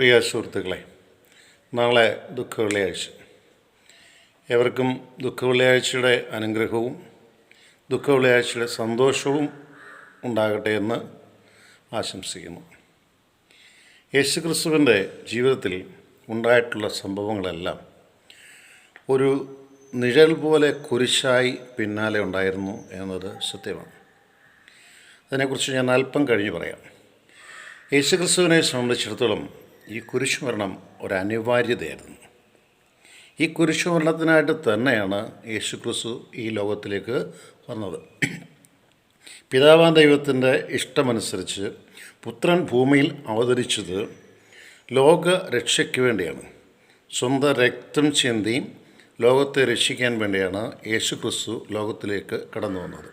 പ്രിയ സുഹൃത്തുക്കളെ നാളെ ദുഃഖ വെള്ളിയാഴ്ച ഏവർക്കും ദുഃഖ വെള്ളിയാഴ്ചയുടെ അനുഗ്രഹവും ദുഃഖ വെള്ളിയാഴ്ചയുടെ സന്തോഷവും ഉണ്ടാകട്ടെ എന്ന് ആശംസിക്കുന്നു. യേശുക്രിസ്തുവിന്റെ ജീവിതത്തിൽ ഉണ്ടായിട്ടുള്ള സംഭവങ്ങളെല്ലാം ഒരു നിഴൽ പോലെ കുരിശായി പിന്നാലെ ഉണ്ടായിരുന്നു എന്നത് സത്യമാണ്. അതിനെക്കുറിച്ച് ഞാൻ അല്പം കഴിഞ്ഞ് പറയാം. യേശുക്രിസ്തുവിനെ സംബന്ധിച്ചിടത്തോളം ഈ കുരിശുമരണം ഒരു അനിവാര്യതയായിരുന്നു ഈ കുരിശുമരണത്തിനായിട്ട് തന്നെയാണ് യേശു ക്രിസ്തു ഈ ലോകത്തിലേക്ക് വന്നത്. പിതാവാൻ ദൈവത്തിന്റെ ഇഷ്ടമനുസരിച്ച് പുത്രൻ ഭൂമിയിൽ അവതരിച്ചത് ലോക രക്ഷയ്ക്ക് വേണ്ടിയാണ്. സ്വന്തം രക്തം ചിന്തി ലോകത്തെ രക്ഷിക്കാൻ വേണ്ടിയാണ് യേശു ക്രിസ്തു ലോകത്തിലേക്ക് കടന്നു വന്നത്.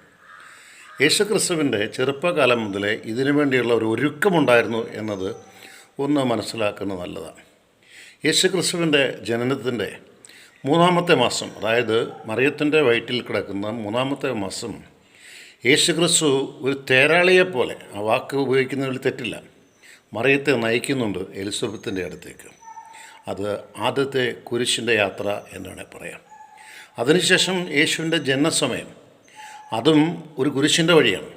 യേശുക്രിസ്തുവിന്റെ ചെറുപ്പകാലം മുതലേ ഇതിനു വേണ്ടിയുള്ള ഒരു ഒരുക്കമുണ്ടായിരുന്നു എന്നത് ഒന്ന് മനസ്സിലാക്കുന്നത് നല്ലതാണ്. യേശുക്രിസ്തുവിന്റെ ജനനത്തിന്റെ മൂന്നാമത്തെ മാസം അതായത് മറിയത്തിന്റെ വയറ്റിൽ കിടക്കുന്ന മൂന്നാമത്തെ മാസം യേശുക്രിസ്തു ഒരു തേരാളിയെ പോലെ ആ വാക്ക് ഉപയോഗിക്കുന്നതിൽ തെറ്റില്ല മറിയത്തെ നയിക്കുന്നുണ്ട് എലിസബത്തിന്റെ അടുത്തേക്ക്. അത് ആദ്യത്തെ കുരിശിന്റെ യാത്ര എന്ന് വേണേൽ പറയാം. അതിനുശേഷം യേശുവിന്റെ ജനനസമയം അതും ഒരു കുരിശിന്റെ വഴിയാണ്.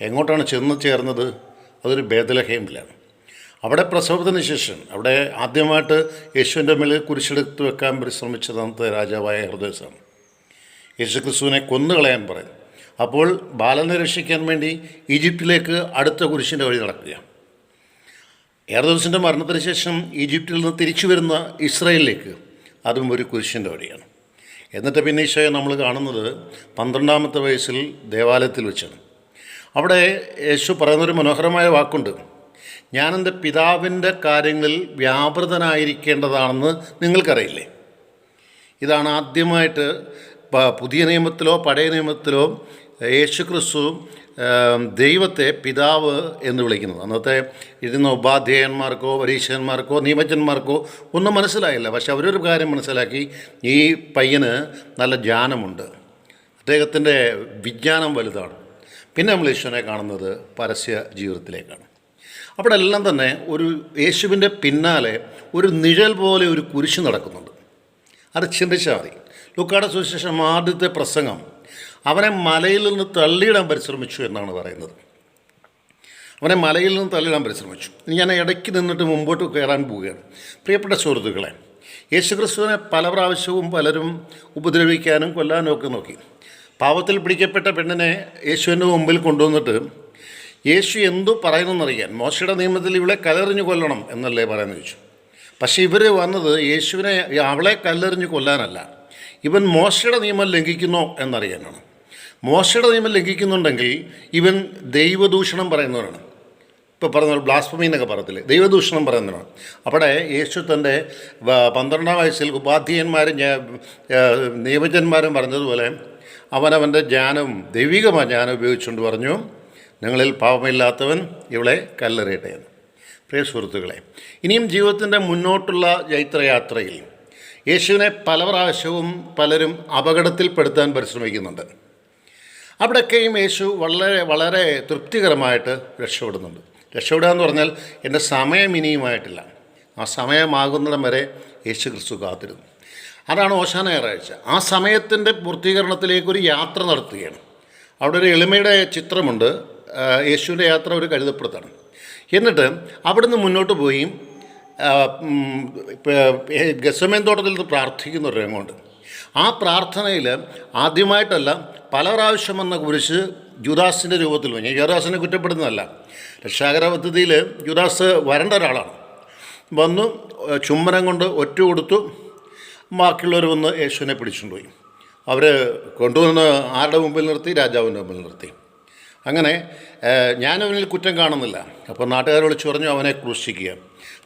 എങ്ങോട്ടാണ് ചെന്ന് ചേർന്നത്? അതൊരു ബേദലഹേമിലാണ് അവിടെ പ്രസവത്തിന് ശേഷം അവിടെ ആദ്യമായിട്ട് യേശുവിന്റെ മേൽ കുരിശെടുത്ത് വെക്കാൻ പരിശ്രമിച്ചത് അന്നത്തെ രാജാവായ ഹൃദയസാണ് യേശുക്രിസ്തുവിനെ കൊന്നുകളയാൻ പറയും. അപ്പോൾ ബാലനെ രക്ഷിക്കാൻ വേണ്ടി ഈജിപ്തിലേക്ക് അടുത്ത കുരിശിന്റെ വഴി നടക്കുക. ഏറദോസിന്റെ മരണത്തിന് ശേഷം ഈജിപ്തിൽ നിന്ന് തിരിച്ചു വരുന്ന ഇസ്രയേലിലേക്ക് അതും ഒരു കുരിശിന്റെ വഴിയാണ്. എന്നിട്ട് പിന്നെ ഈശോയെ നമ്മൾ കാണുന്നത് പന്ത്രണ്ടാമത്തെ വയസ്സിൽ ദേവാലയത്തിൽ വെച്ചാണ്. അവിടെ യേശു പറയുന്നൊരു മനോഹരമായ വാക്കുണ്ട്. ഞാനെന്റെ പിതാവിന്റെ കാര്യങ്ങളിൽ വ്യാപൃതനായിരിക്കേണ്ടതാണെന്ന് നിങ്ങൾക്കറിയില്ലേ? ഇതാണ് ആദ്യമായിട്ട് പുതിയ നിയമത്തിലോ പഴയ നിയമത്തിലോ യേശു ക്രിസ്തു ദൈവത്തെ പിതാവ് എന്ന് വിളിക്കുന്നത്. അന്നത്തെ ഇരുന്ന ഉപാധ്യായന്മാർക്കോ പരീക്ഷകന്മാർക്കോ നിയമജന്മാർക്കോ ഒന്നും മനസ്സിലായില്ല. പക്ഷെ അവരൊരു കാര്യം മനസ്സിലാക്കി ഈ പയ്യന് നല്ല ജ്ഞാനമുണ്ട്. അദ്ദേഹത്തിന്റെ വിജ്ഞാനം വലുതാണ്. പിന്നെ നമ്മൾ ഈശ്വരനെ കാണുന്നത് പരസ്യ ജീവിതത്തിലേക്കാണ്. അവിടെ എല്ലാം തന്നെ ഒരു യേശുവിന്റെ പിന്നാലെ ഒരു നിഴൽ പോലെ ഒരു കുരിശ് നടക്കുന്നുണ്ട്. അത് ചിന്തിച്ചാൽ മതി ലുക്കാടെ സുവിശേഷം ആദ്യത്തെ പ്രസംഗം അവനെ മലയിൽ നിന്ന് തള്ളിയിടാൻ പരിശ്രമിച്ചു എന്നാണ് പറയുന്നത്. അവനെ മലയിൽ നിന്ന് തള്ളിയിടാൻ പരിശ്രമിച്ചു. ഞാൻ ഇടയ്ക്ക് നിന്നിട്ട് മുമ്പോട്ട് കയറാൻ പോവുകയാണ്. പ്രിയപ്പെട്ട സുഹൃത്തുക്കളെ യേശുക്രിസ്തുവിനെ പല പ്രാവശ്യവും പലരും ഉപദ്രവിക്കാനും കൊല്ലാനും ഒക്കെ നോക്കി. പാവത്തിൽ പിടിക്കപ്പെട്ട പെണ്ണിനെ യേശുവിന്റെ മുമ്പിൽ കൊണ്ടുവന്നിട്ട് യേശു എന്തു പറയുന്നെന്നറിയാൻ മോശയുടെ നിയമത്തിൽ ഇവളെ കല്ലെറിഞ്ഞു കൊല്ലണം എന്നല്ലേ പറയുന്നത് ചോദിച്ചു. പക്ഷേ ഇവർ വന്നത് യേശുവിനെ അവളെ കല്ലെറിഞ്ഞ് കൊല്ലാനല്ല. ഇവൻ മോശയുടെ നിയമം ലംഘിക്കുന്നോ എന്നറിയാനാണ്. മോശയുടെ നിയമം ലംഘിക്കുന്നുണ്ടെങ്കിൽ ഇവൻ ദൈവദൂഷണം പറയുന്നവരാണ് ഇപ്പോൾ പറഞ്ഞ ബ്ലാസ്ഫമി എന്നൊക്കെ പറയത്തില്ലേ? ദൈവദൂഷണം പറയുന്നതാണ് അവിടെ യേശു തന്റെ പന്ത്രണ്ടാം വയസ്സിൽ ഉപാധ്യയന്മാരും നിയമജന്മാരും പറഞ്ഞതുപോലെ അവനവന്റെ ജ്ഞാനം ദൈവികമായ ജ്ഞാനം ഉപയോഗിച്ചുകൊണ്ട് പറഞ്ഞു നിങ്ങളിൽ പാപമില്ലാത്തവൻ ഇവളെ കല്ലെറിയട്ടെ എന്ന്. പ്രിയ സുഹൃത്തുക്കളെ ഇനിയും ജീവിതത്തിന്റെ മുന്നോട്ടുള്ള ജൈത്രയാത്രയിൽ യേശുവിനെ പല പ്രാവശ്യവും പലരും അപകടത്തിൽപ്പെടുത്താൻ പരിശ്രമിക്കുന്നുണ്ട്. അവിടെയൊക്കെയും യേശു വളരെ വളരെ തൃപ്തികരമായിട്ട് രക്ഷപ്പെടുന്നുണ്ട്. രക്ഷപ്പെടുക എന്ന് പറഞ്ഞാൽ എന്റെ സമയം ഇനിയുമായിട്ടില്ല. ആ സമയമാകുന്നിടം വരെ യേശു ക്രിസ്തു കാത്തിരുന്നു. അതാണ് ഓശാന ഞായറാഴ്ച. ആ സമയത്തിന്റെ പൂർത്തീകരണത്തിലേക്ക് ഒരു യാത്ര നടത്തുകയാണ്. അവിടെ ഒരു എളിമയുടെ ചിത്രമുണ്ട്. യേശുവിന്റെ യാത്ര ഒരു കരുതപ്പുറത്താണ് എന്നിട്ട് അവിടുന്ന് മുന്നോട്ട് പോയി ഗസമേൻ തോട്ടത്തിൽ പ്രാർത്ഥിക്കുന്ന ഒരു രംഗമുണ്ട്. ആ പ്രാർത്ഥനയിൽ ആദ്യമായിട്ടല്ല പല പ്രാവശ്യം വന്ന കുരിശ് ജുദാസിന്റെ രൂപത്തിൽ വന്നു. ജുദാസിനെ കുറ്റപ്പെടുന്നതല്ല രക്ഷാകര പദ്ധതിയിൽ ജുദാസ് വരേണ്ട ഒരാളാണ്. വന്നു ചുമ്മരം കൊണ്ട് ഒറ്റ കൊടുത്തു ബാക്കിയുള്ളവർ വന്ന് യേശുവിനെ പിടിച്ചുകൊണ്ടുപോയി അവർ കൊണ്ടുവന്ന് ആരുടെ മുമ്പിൽ നിർത്തി? രാജാവിന്റെ മുമ്പിൽ നിർത്തി. അങ്ങനെ ഞാൻ കുറ്റം കാണുന്നില്ല. അപ്പോൾ നാട്ടുകാർ വിളിച്ചു പറഞ്ഞു അവനെ ക്രൂശിക്കുക.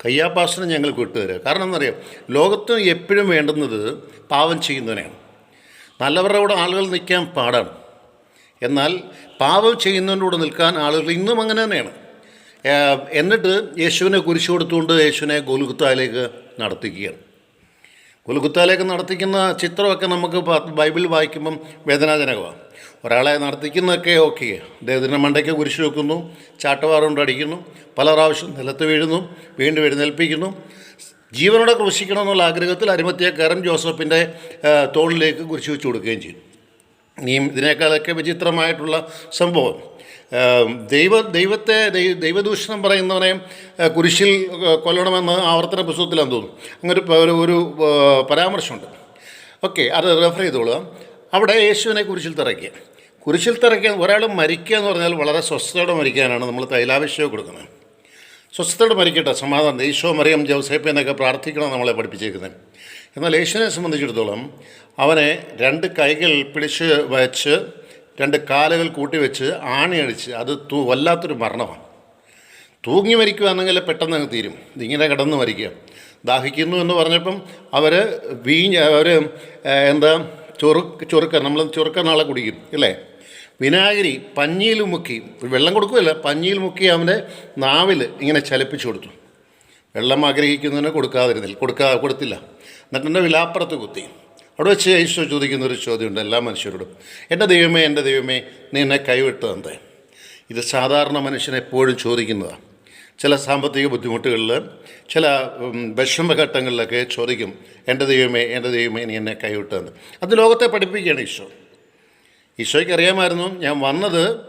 കയ്യാപ്പാസിനെ ഞങ്ങൾ വിട്ടുതരിക. കാരണം എന്നറിയാം ലോകത്ത് എപ്പോഴും വേണ്ടുന്നത് പാവം ചെയ്യുന്നവനെയാണ്. നല്ലവരുടെ കൂടെ ആളുകൾ നിൽക്കാൻ പാടാണ്. എന്നാൽ പാവം ചെയ്യുന്നവന്റെ കൂടെ നിൽക്കാൻ ആളുകൾ ഇന്നും അങ്ങനെ തന്നെയാണ്. എന്നിട്ട് യേശുവിനെ കുരിശു കൊടുത്തുകൊണ്ട് യേശുവിനെ ഗോലുകുത്തായിലേക്ക് നടത്തിക്കുകയാണ്. ഗുൽഗുത്താലേക്ക് നടത്തിക്കുന്ന ചിത്രമൊക്കെ നമുക്ക് ബൈബിൾ വായിക്കുമ്പം വേദനാജനകമാണ്. ഒരാളെ നടത്തിക്കുന്നതൊക്കെ ഓക്കെ. അദ്ദേഹത്തിന്റെ മണ്ടയ്ക്ക് കുരിശ് വെക്കുന്നു ചാട്ടവാറുകൊണ്ട് അടിക്കുന്നു പല പ്രാവശ്യം നിലത്ത് വീഴുന്നു വീണ്ടും എഴുന്നേൽപ്പിക്കുന്നു. ജീവനോടെ ക്രൂശിക്കണമെന്നുള്ള ആഗ്രഹത്തിൽ അരിമത്തിയക്കാരൻ ജോസഫിന്റെ തോളിലേക്ക് കുരിശ് വെച്ച് കൊടുക്കുകയും ചെയ്തു. ഇനിയും ഇതിനേക്കാളൊക്കെ വിചിത്രമായിട്ടുള്ള സംഭവം. ദൈവ ദൈവത്തെ ദൈവ ദൈവദൂഷണം പറയുന്നവനെ കുരിശിൽ കൊല്ലണമെന്ന് ആവർത്തന പുസ്തകത്തിലാന്ന് തോന്നുന്നു. അങ്ങനെ ഒരു പരാമർശമുണ്ട്. ഓക്കെ അത് റെഫർ ചെയ്തോളുക അവിടെ യേശുവിനെ കുരിശിൽ തിറയ്ക്കുക. കുരിശിൽ തറയ്ക്കാൻ ഒരാൾ മരിക്കുക എന്ന് പറഞ്ഞാൽ വളരെ സ്വസ്ഥതയോടെ മരിക്കാനാണ് നമ്മൾ തൈലാഭിഷേകം കൊടുക്കുന്നത്. സ്വസ്ഥതയോടെ മരിക്കട്ടെ സമാധാനം. ഈശോ മറിയം ജോസേപ്പ് എന്നൊക്കെ പ്രാർത്ഥിക്കണം നമ്മളെ പഠിപ്പിച്ചേക്കുന്നത്. എന്നാൽ യേശുവിനെ സംബന്ധിച്ചിടത്തോളം അവനെ രണ്ട് കൈകൾ പിടിച്ച് വച്ച് രണ്ട് കാലുകൾ കൂട്ടി വെച്ച് ആണിയടിച്ച് അത് തൂ വല്ലാത്തൊരു മരണമാണ്. തൂങ്ങി മരിക്കുകയാണെങ്കിൽ പെട്ടെന്ന് അങ്ങ് തീരും. ഇതിങ്ങനെ കിടന്ന് മരിക്കുക. ദാഹിക്കുന്നു എന്ന് പറഞ്ഞപ്പം അവർ വീഞ്ഞ് അവർ എന്താ ചൊറുക്ക് ചൊറുക്ക നമ്മൾ ചൊറുക്ക നാളെ കുടിക്കും അല്ലേ? വിനാഗിരി പഞ്ഞിയിൽ മുക്കി വെള്ളം കൊടുക്കുകയല്ല പഞ്ഞിയിൽ മുക്കി അവന്റെ നാവിൽ ഇങ്ങനെ ചലിപ്പിച്ചു കൊടുത്തു. വെള്ളം ആഗ്രഹിക്കുന്നതിന് കൊടുക്കാതിരുന്നില്ല കൊടുക്കാ കൊടുത്തില്ല. എന്നിട്ട് എന്റെ വിലാപ്പുറത്ത് കുത്തി. അവിടെ വെച്ച് ഈശോ ചോദിക്കുന്ന ഒരു ചോദ്യമുണ്ട് എല്ലാ മനുഷ്യരോടും. എന്റെ ദൈവമേ എന്റെ ദൈവമേ നീ എന്നെ കൈവിട്ട് തന്നേ. ഇത് സാധാരണ മനുഷ്യനെപ്പോഴും ചോദിക്കുന്നതാണ് ചില സാമ്പത്തിക ബുദ്ധിമുട്ടുകളിൽ ചില വിഷമഘട്ടങ്ങളിലൊക്കെ ചോദിക്കും എന്റെ ദൈവമേ എന്റെ ദൈവമേ നീ എന്നെ കൈവിട്ട് തന്നു. അത് ലോകത്തെ പഠിപ്പിക്കുകയാണ് ഈശോ. ഈശോയ്ക്ക് അറിയാമായിരുന്നു ഞാൻ വന്നത്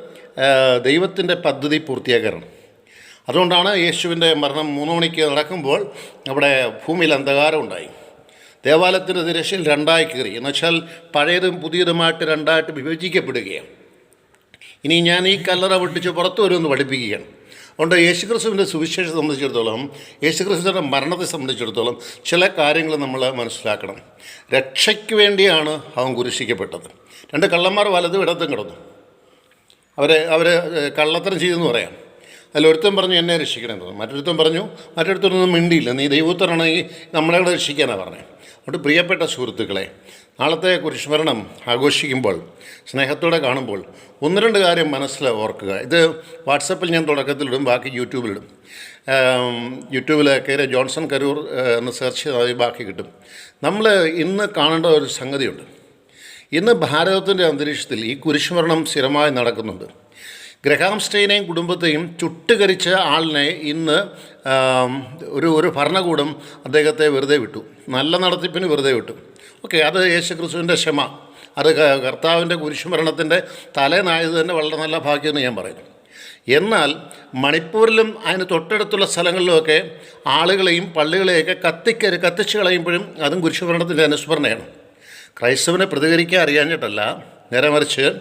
ദൈവത്തിന്റെ പദ്ധതി പൂർത്തിയാക്കാനാണ് അതുകൊണ്ടാണ് യേശുവിന്റെ മരണം മൂന്ന് മണിക്ക് നടക്കുമ്പോൾ അവിടെ ഭൂമിയിൽ അന്ധകാരം ഉണ്ടായി. ദേവാലയത്തിന്റെ ദിരശയിൽ രണ്ടായി കീറി. എന്നുവെച്ചാൽ പഴയതും പുതിയതുമായിട്ട് രണ്ടായിട്ട് വിഭജിക്കപ്പെടുകയാണ്. ഇനി ഞാൻ ഈ കല്ലറ പൊട്ടിച്ച് പുറത്തു വരുമെന്ന് പഠിപ്പിക്കുകയാണ്. അതുകൊണ്ട് യേശുക്രിസ്തുവിന്റെ സുവിശേഷം സംബന്ധിച്ചിടത്തോളം യേശുക്രിസ്തുവിന്റെ മരണത്തെ സംബന്ധിച്ചിടത്തോളം ചില കാര്യങ്ങൾ നമ്മൾ മനസ്സിലാക്കണം. രക്ഷയ്ക്ക് വേണ്ടിയാണ് അവൻ കുരിശിക്കപ്പെട്ടത്. രണ്ട് കള്ളന്മാർ വലതും ഇടത്തും കിടന്നു. അവരെ അവർ കള്ളത്തരം ചെയ്തെന്ന് പറയാം. അതിലൊരുത്തൻ പറഞ്ഞു എന്നെ രക്ഷിക്കണമെന്ന് മറ്റൊരുത്തൻ പറഞ്ഞു മറ്റൊരുത്തൊന്നും മിണ്ടിയില്ല. നീ ദൈവത്തനാണെങ്കിൽ നമ്മളെ കൂടെ രക്ഷിക്കാനാണ് പറഞ്ഞത് അതുകൊണ്ട് പ്രിയപ്പെട്ട സുഹൃത്തുക്കളെ നാളത്തെ കുരിശുമരണം ആഘോഷിക്കുമ്പോൾ സ്നേഹത്തോടെ കാണുമ്പോൾ ഒന്ന് രണ്ട് കാര്യം മനസ്സിൽ ഓർക്കുക. ഇത് വാട്സപ്പിൽ ഞാൻ തുടക്കത്തിലിടും ബാക്കി യൂട്യൂബിലിടും. യൂട്യൂബിൽ കയറി ജോൺസൺ കരൂർ എന്ന് സെർച്ച് ചെയ്താൽ ബാക്കി കിട്ടും. നമ്മൾ ഇന്ന് കാണേണ്ട ഒരു സംഗതിയുണ്ട്. ഇന്ന് ഭാരതത്തിന്റെ അന്തരീക്ഷത്തിൽ ഈ കുരിശുമരണം സ്ഥിരമായി നടക്കുന്നുണ്ട്. ഗ്രഹാം സ്റ്റെയിനെയും കുടുംബത്തെയും ചുട്ടുകരിച്ച ആളിനെ ഇന്ന് ഒരു ഒരു ഭരണകൂടം അദ്ദേഹത്തെ വെറുതെ വിട്ടു. നല്ല നടത്തിപ്പിന് വെറുതെ വിട്ടു. ഓക്കെ അത് യേശുക്രിസ്തുവിന്റെ ക്ഷമ. അത് കർത്താവിന്റെ കുരിശുമരണത്തിന്റെ തലേന്നായത് തന്നെ വളരെ നല്ല ഭാഗ്യമെന്ന് ഞാൻ പറയുന്നു. എന്നാൽ മണിപ്പൂരിലും അതിന് തൊട്ടടുത്തുള്ള സ്ഥലങ്ങളിലുമൊക്കെ ആളുകളെയും പള്ളികളെയൊക്കെ കത്തിക്കരി കത്തിച്ച് കളയുമ്പോഴും അതും കുരിശുമരണത്തിന്റെ അനുസ്മരണയാണ്. ക്രൈസ്തവനെ പ്രതികരിക്കാൻ അറിയാഞ്ഞിട്ടല്ല നേരെ മറിച്ച്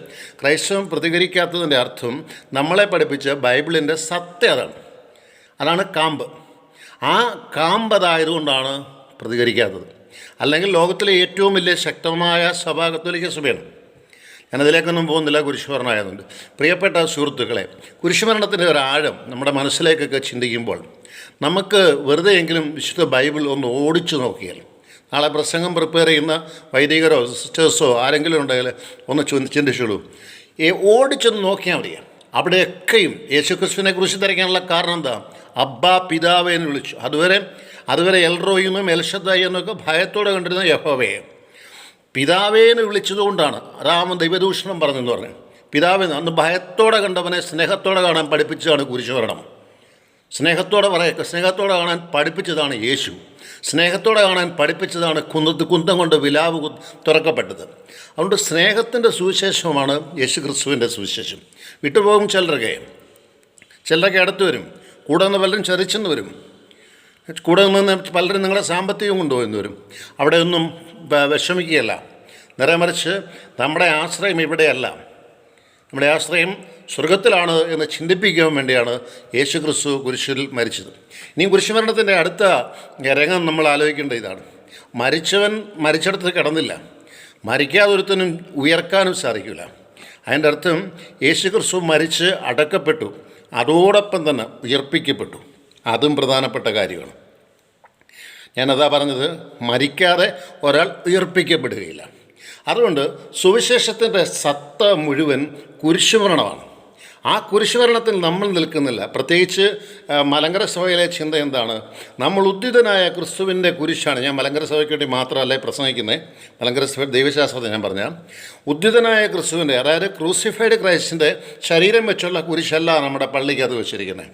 ക്രൈസ്തവം പ്രതികരിക്കാത്തതിന്റെ അർത്ഥം നമ്മളെ പഠിപ്പിച്ച ബൈബിളിന്റെ സത്യതാണ് അതാണ്. കാമ്പ്. ആ കാമ്പ് അതായതുകൊണ്ടാണ് പ്രതികരിക്കാത്തത്. അല്ലെങ്കിൽ ലോകത്തിലെ ഏറ്റവും വലിയ ശക്തമായ സഭ സഭയാണ്. ഞാനതിലേക്കൊന്നും പോകുന്നില്ല കുരിശുമരണമായതുകൊണ്ട് പ്രിയപ്പെട്ട സുഹൃത്തുക്കളെ കുരിശുമരണത്തിന്റെ ഒരു ആഴം നമ്മുടെ മനസ്സിലേക്കൊക്കെ ചിന്തിക്കുമ്പോൾ നമുക്ക് വെറുതെയെങ്കിലും വിശുദ്ധ ബൈബിൾ ഒന്ന് ഓടിച്ചു നോക്കിയാൽ നാളെ പ്രസംഗം പ്രിപ്പയർ ചെയ്യുന്ന വൈദികരോ സിസ്റ്റേഴ്സോ ആരെങ്കിലും ഉണ്ടെങ്കിൽ ഒന്ന് ചു- ചിന്തിച്ചോളൂ. ഈ ഓടിച്ചൊന്ന് നോക്കിയാൽ മതി. അവിടെയൊക്കെയും യേശുക്രിസ്തുവിനെ കുറിച്ച് തിരക്കാനുള്ള കാരണം എന്താ? അബ്ബ പിതാവേ എന്ന് വിളിച്ചു. അതുവരെ അതുവരെ എൽറോയിന്നും എൽഷദ്ദായി എന്നൊക്കെ ഭയത്തോടെ കണ്ടിരുന്ന യഹോവയെ. പിതാവേന്ന് വിളിച്ചതുകൊണ്ടാണ് രാമൻ ദൈവദൂഷണം പറഞ്ഞെന്ന് പറഞ്ഞു പിതാവെന്ന് അന്ന് ഭയത്തോടെ കണ്ടവനെ സ്നേഹത്തോടെ കാണാൻ പഠിപ്പിച്ചതാണ് കുരിശുമരണം സ്നേഹത്തോടെ പറയ സ്നേഹത്തോടെ കാണാൻ പഠിപ്പിച്ചതാണ് യേശു. സ്നേഹത്തോടെ കാണാൻ പഠിപ്പിച്ചതാണ് കുന്നത്ത് കുന്തം കൊണ്ട് വിലാവ് തുറക്കപ്പെട്ടത്. അതുകൊണ്ട് സ്നേഹത്തിന്റെ സുവിശേഷമാണ് യേശു ക്രിസ്തുവിന്റെ സുവിശേഷം. വിട്ടുപോകും ചിലരൊക്കെ. ചിലരൊക്കെ അടുത്ത് വരും. കൂടെ നിന്ന് പലരും ചരിച്ചെന്ന് വരും. കൂടെ നിന്ന് പലരും നിങ്ങളുടെ സാമ്പത്തികം കൊണ്ടുപോയെന്ന് വരും. അവിടെയൊന്നും വിഷമിക്കുകയല്ല. നിറമറിച്ച് മറിച്ച് നമ്മുടെ ആശ്രയം ഇവിടെയല്ല. നമ്മുടെ ആശ്രയം സ്വർഗത്തിലാണ് എന്ന് ചിന്തിപ്പിക്കാൻ വേണ്ടിയാണ് യേശു ക്രിസ്തു കുരിശിൽ മരിച്ചത്. ഇനി കുരിശുമരണത്തിന്റെ അടുത്ത രംഗം നമ്മൾ ആലോചിക്കേണ്ട ഇതാണ്. മരിച്ചവൻ മരിച്ചിടത്ത് കിടന്നില്ല. മരിക്കാതൊരുത്തനും ഉയർക്കാനും സാധിക്കില്ല. അതിന്റെ അർത്ഥം യേശു ക്രിസ്തു മരിച്ച് അടക്കപ്പെട്ടു. അതോടൊപ്പം തന്നെ ഉയർപ്പിക്കപ്പെട്ടു. അതും പ്രധാനപ്പെട്ട കാര്യമാണ്. ഞാനതാ പറഞ്ഞത് മരിക്കാതെ ഒരാൾ ഉയർപ്പിക്കപ്പെടുകയില്ല. അതുകൊണ്ട് സുവിശേഷത്തിന്റെ സത്ത മുഴുവൻ കുരിശുമരണമാണ് ആ കുരിശുമരണത്തിൽ നമ്മൾ നിൽക്കുന്നില്ല. പ്രത്യേകിച്ച് മലങ്കര സഭയിലെ ചിന്ത എന്താണ്? നമ്മൾ ഉദ്ധിതനായ ക്രിസ്തുവിന്റെ കുരിശാണ്. ഞാൻ മലങ്കര സഭയ്ക്ക് വേണ്ടി മാത്രമല്ല പ്രസംഗിക്കുന്നത് മലങ്കര സഭ ദൈവശാസ്ത്രത്തെ ഞാൻ പറഞ്ഞ. ഉദ്ധിതനായ ക്രിസ്തുവിന്റെ അതായത് ക്രൂസിഫൈഡ് ക്രൈസ്റ്റിന്റെ ശരീരം വെച്ചുള്ള കുരിശല്ല നമ്മുടെ പള്ളിക്ക് അത് വെച്ചിരിക്കുന്നത്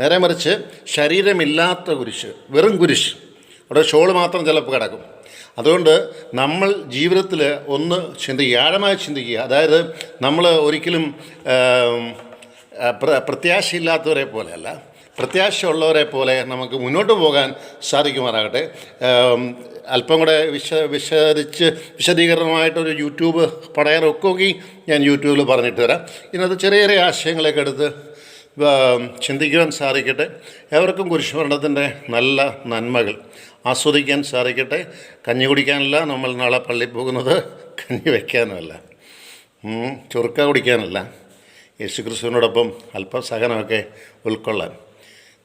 നേരെ മറിച്ച് ശരീരമില്ലാത്ത കുരിശ് വെറും കുരിശ്. അവിടെ ഷോൾ മാത്രം ചിലപ്പോൾ കിടക്കും. അതുകൊണ്ട് നമ്മൾ ജീവിതത്തിൽ ഒന്ന് ചിന്തിക്കുക ആഴമായി ചിന്തിക്കുക. അതായത് നമ്മൾ ഒരിക്കലും പ്രത്യാശയില്ലാത്തവരെ പോലെയല്ല. പ്രത്യാശയുള്ളവരെ പോലെ നമുക്ക് മുന്നോട്ട് പോകാൻ സാധിക്കുമാറാകട്ടെ. അല്പം കൂടെ വിശ വിശദിച്ച് വിശദീകരണമായിട്ടൊരു യൂട്യൂബ് പടയാറൊക്കെ ഞാൻ യൂട്യൂബിൽ പറഞ്ഞിട്ട് തരാം ഇന്നത്തെ ചെറിയ ചെറിയ ആശയങ്ങളൊക്കെ എടുത്ത് ചിന്തിക്കുവാൻ സാധിക്കട്ടെ. ഏവർക്കും കുരിശുമരണത്തിന്റെ നല്ല നന്മകൾ. ആസ്വദിക്കാൻ സാധിക്കട്ടെ. കഞ്ഞി കുടിക്കാനല്ല നമ്മൾ നാളെ പള്ളി പോകുന്നത്. കഞ്ഞി വയ്ക്കാനുമല്ല ചുറുക്ക കുടിക്കാനല്ല. യേശു ക്രിസ്തുവിനോടൊപ്പം അല്പം സഹനമൊക്കെ ഉൾക്കൊള്ളാൻ.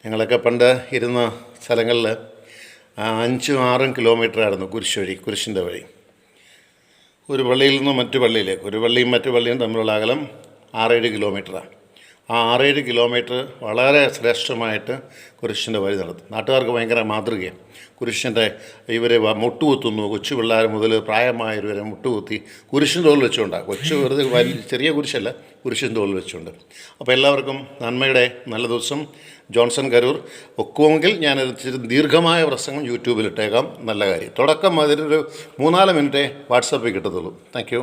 ഞങ്ങളൊക്കെ പണ്ട് ഇരുന്ന സ്ഥലങ്ങളിൽ അഞ്ചും ആറും കിലോമീറ്റർ ആയിരുന്നു കുരിശ് വഴി കുരിശിന്റെ വഴി. ഒരു പള്ളിയിൽ നിന്നും മറ്റു പള്ളിയിലേക്ക് ഒരു പള്ളിയും മറ്റു പള്ളിയും തമ്മിലുള്ള അകലം ആറേഴ് കിലോമീറ്ററാണ്. ആ ആറേഴ് കിലോമീറ്റർ വളരെ ശ്രേഷ്ഠമായിട്ട് കുരിശിന്റെ വഴി നടത്തും. നാട്ടുകാർക്ക് ഭയങ്കര മാതൃകയാണ്. കുരിശിന്റെ ഇവരെ മുട്ടുകുത്തുന്നു. കൊച്ചു പിള്ളേർ മുതൽ പ്രായമായവരെ വരെ മുട്ടുകുത്തി കുരിശിൻ തോൽ വെച്ചുകൊണ്ടാണ് കൊച്ചു വെറുതെ വലിയ ചെറിയ കുരിശല്ല കുരിശിൻ തോൽ വെച്ചുകൊണ്ട്. അപ്പോൾ എല്ലാവർക്കും നന്മയുടെ നല്ല ദിവസം. ജോൺസൺ കരൂർ ഒക്കുമെങ്കിൽ ഞാൻ ദീർഘമായ പ്രസംഗം യൂട്യൂബിൽ ഇട്ടേക്കാം. നല്ല കാര്യം. തുടക്കം അതിനൊരു മൂന്നാൽ മിനിറ്റേ വാട്സപ്പിൽ കിട്ടത്തുള്ളൂ. താങ്ക്